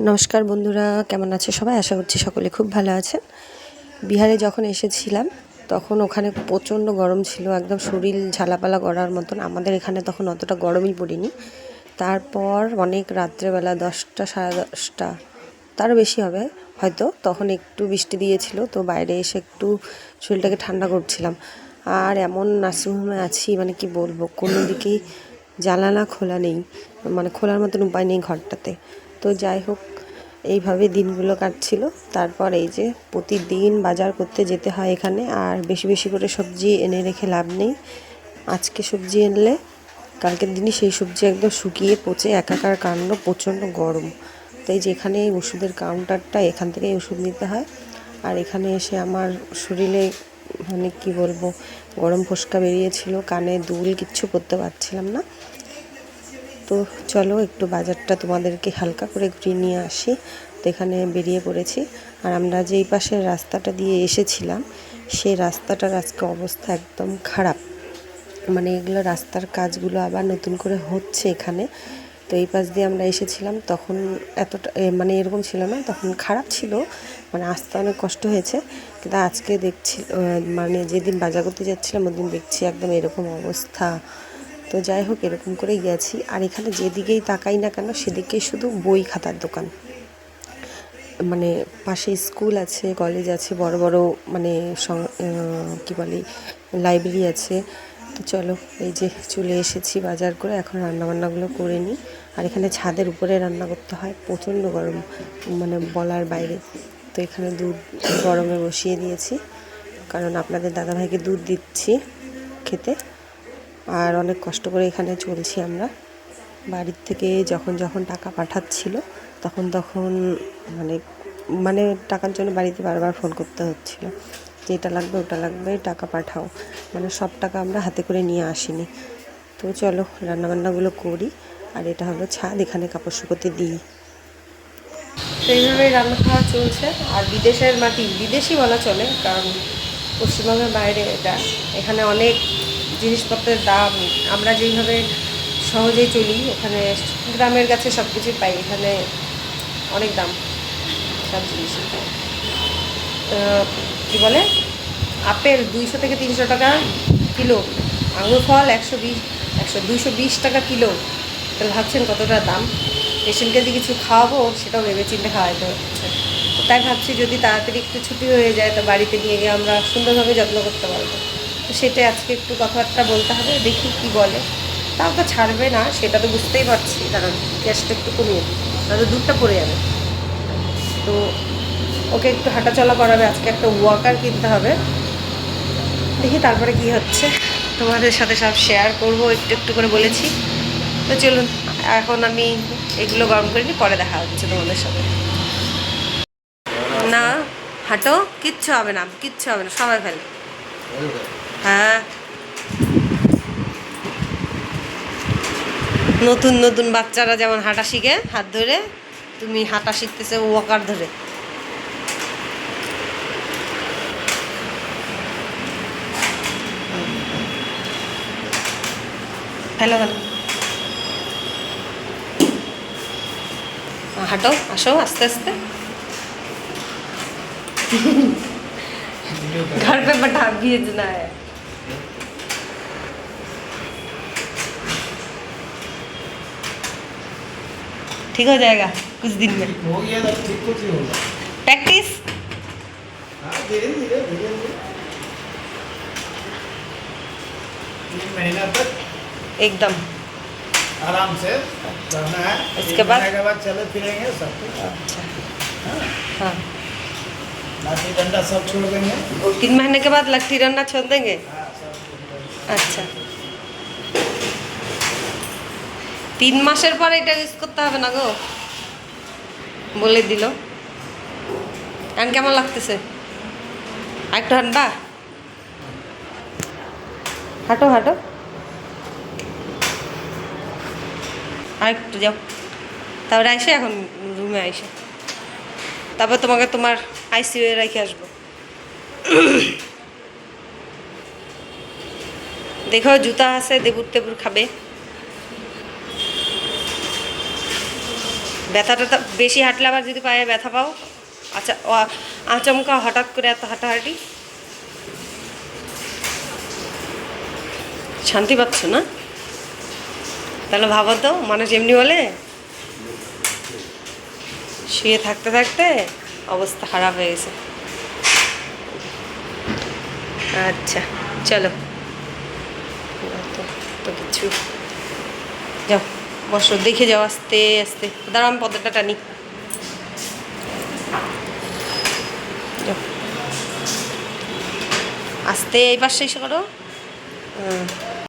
নমস্কার বন্ধুরা, কেমন আছে সবাই? আশা করছি সকলে খুব ভালো আছেন। বিহারে যখন এসেছিলাম, তখন ওখানে প্রচণ্ড গরম ছিল, একদম শরীর ঝালাপালা করার মতন। আমাদের এখানে তখন অতটা গরমই পড়েনি। তারপর অনেক রাত্রেবেলা দশটা, সাড়ে দশটা তারও বেশি হবে। হয়তো তখন একটু বৃষ্টি দিয়েছিল, তো বাইরে এসে একটু শরীরটাকে ঠান্ডা করছিলাম। আর এমন নার্সিংহোমে আছি মানে কি বলব, কোনো দিকেই জানালা খোলা নেই মানে খোলার মতন উপায় নেই ঘরটাতে। তো যাই হোক, এইভাবে দিনগুলো কাটছিল। তারপর এই যে প্রতিদিন বাজার করতে যেতে হয় এখানে, আর বেশি বেশি করে সবজি এনে রেখে লাভ নেই। আজকে সবজি এনলে কালকের দিনই সেই সবজি একদম শুকিয়ে পচে একাকার কাণ্ড, প্রচণ্ড গরম। তাই যেখানে এই ওষুধের কাউন্টারটা এখান থেকেই ওষুধ নিতে হয়। আর এখানে এসে আমার শরীরে মানে কি বলব, গরম ফোসকা বেরিয়েছিল, কানে দুল কিচ্ছু করতে পারছিলাম না। তো চলো একটু বাজারটা তোমাদেরকে হালকা করে ঘুরিয়ে নিয়ে আসি। তো এখানে বেরিয়ে পড়েছি। আর আমরা যেই পাশের রাস্তাটা দিয়ে এসেছিলাম, সেই রাস্তাটার আজকে অবস্থা একদম খারাপ। মানে এগুলো রাস্তার কাজগুলো আবার নতুন করে হচ্ছে এখানে। তো এই পাশ দিয়ে আমরা এসেছিলাম, তখন এতটা মানে এরকম ছিল না, তখন খারাপ ছিল মানে আসতে অনেক কষ্ট হয়েছে। কিন্তু আজকে দেখছি মানে যেদিন বাজার করতে যাচ্ছিলাম, ওদিন দেখছি একদম এরকম অবস্থা। তো যাই হোক, এরকম করেই গেছি। আর এখানে যেদিকেই তাকাই না কেন সেদিকেই শুধু বই খাতার দোকান। মানে পাশে স্কুল আছে, কলেজ আছে, বড় বড় মানে কি বলে, লাইব্রেরি আছে। তো চলো, এই যে চলে এসেছি বাজার করে, এখন রান্নাবান্নাগুলো করে নিই। আর এখানে ছাদের উপরে রান্না করতে হয়, প্রচণ্ড গরম মানে বলার বাইরে। তো এখানে দুধ গরমে বসিয়ে দিয়েছি, কারণ আপনাদের দাদাভাইকে দুধ দিচ্ছি খেতে। আর অনেক কষ্ট করে এখানে চলছি আমরা। বাড়ির থেকে যখন যখন টাকা পাঠাচ্ছিল, তখন তখন মানে মানে টাকার জন্য বাড়িতে বারবার ফোন করতে হচ্ছিল যে, এটা লাগবে, ওটা লাগবে, টাকা পাঠাও। মানে সব টাকা আমরা হাতে করে নিয়ে আসিনি। তো চলো, রান্নাবান্নাগুলো করি। আর এটা হলো ছাদ, এখানে কাপড় শুকোতে দিই। তো এইভাবেই রান্না খাওয়া চলছে। আর বিদেশের মাটি, বিদেশি বলা চলে, কারণ পশ্চিমবঙ্গের বাইরে এটা, এখানে অনেক জিনিসপত্রের দাম আমরা যেইভাবে সহজেই চলি ওখানে গ্রামের কাছে সব কিছুই পাই এখানে অনেক দাম সব জিনিসই আহ, কি বলে? আপেল দুইশো থেকে তিনশো টাকা কিলো আঙুর ফল একশো বিশ একশো দুইশো বিশ টাকা কিলো। তাহলে ভাবছেন কতটা দাম? পেশেন্টকে যে কিছু খাওয়াবো সেটাও ভেবে চিন্তে খাওয়াইতে হচ্ছে। তাই ভাবছি যদি তাড়াতাড়ি একটু ছুটি হয়ে যায় তো বাড়িতে নিয়ে গিয়ে আমরা সুন্দরভাবে যত্ন করতে পারব। তো সেটাই আজকে একটু কথাবার্তা বলতে হবে, দেখি কি বলে। তাও তো ছাড়বে না, সেটা তো বুঝতেই পারছি। কারণ গ্যাসটা একটু কমিয়ে দিই। তাহলে দুধটা পড়ে যাবে। তো ওকে একটু হাঁটাচলা করাবে, আজকে একটা ওয়াকার কিনতে হবে। দেখি তারপরে কি হচ্ছে। তোমাদের সাথে সব শেয়ার করব, একটু একটু করে বলেছি। তো চলুন, এখন আমি এগুলো গরম করে নিই, পরে দেখা হচ্ছে তোমাদের সাথে। না, হাঁটো, কিচ্ছু হবে না, কিচ্ছু হবে না, সবাই ফেলে হ্যাঁ। নতুন নতুন বাচ্চারা যেমন হাঁটা শিখে, হাত ধরে, তুমি হাঁটা শিখতেছে ওয়াকার ধরে। Hello hello. হাঁটো, আসো, আস্তে আস্তে। घर पे बैठा भेजना है। ठीक हो जाएगा कुछ दिन में। हो गया तो ठीक कुछ नहीं होगा। प्रैक्टिस हाँ धीरे धीरे धीरे धीरे। तीन महीना तक। एकदम। आराम से रहना है। तीन बाद? के बाद चले फिरेंगे सब कुछ। अच्छा। हाँ, हाँ। लाठी डंडा सब छोड़ देंगे तीन महीने के बाद लट्ठी डंडा छोड़ देंगे हाँ, सब छोड़ देंगे। আচ্ছা তিন মাসের পর এটা ইউজ করতে হবে না গো বলে দিল এখন কেমন লাগতেছে আরেকটু হাঁটবা হাঁটো হাঁটো আরেকটু যাও তারপরে আইসে এখন রুমে আইসে তারপর তোমাকে তোমার আইসিইউ এ রেখে আসব। দেখো, জুতা আছে, দেবুর তেবুর খাবে। ব্যথাটা তো বেশি হাঁটলে আবার যদি পায়ে ব্যথা পাও আচ্ছা আচমকা হঠাৎ করে এত হাঁটাহাঁটি। শান্তি পাচ্ছ না? তাহলে ভাবো তো, মানুষ এমনি বলে শুয়ে থাকতে থাকতে অবস্থা খারাপ হয়ে গেছে। আচ্ছা চলো। তো কিছু। যাও, বসো, দেখে যাও, আস্তে আস্তে। দাঁড়াও, আমি পদ্মটা টানি। আস্তে, এই পাশে এসে করো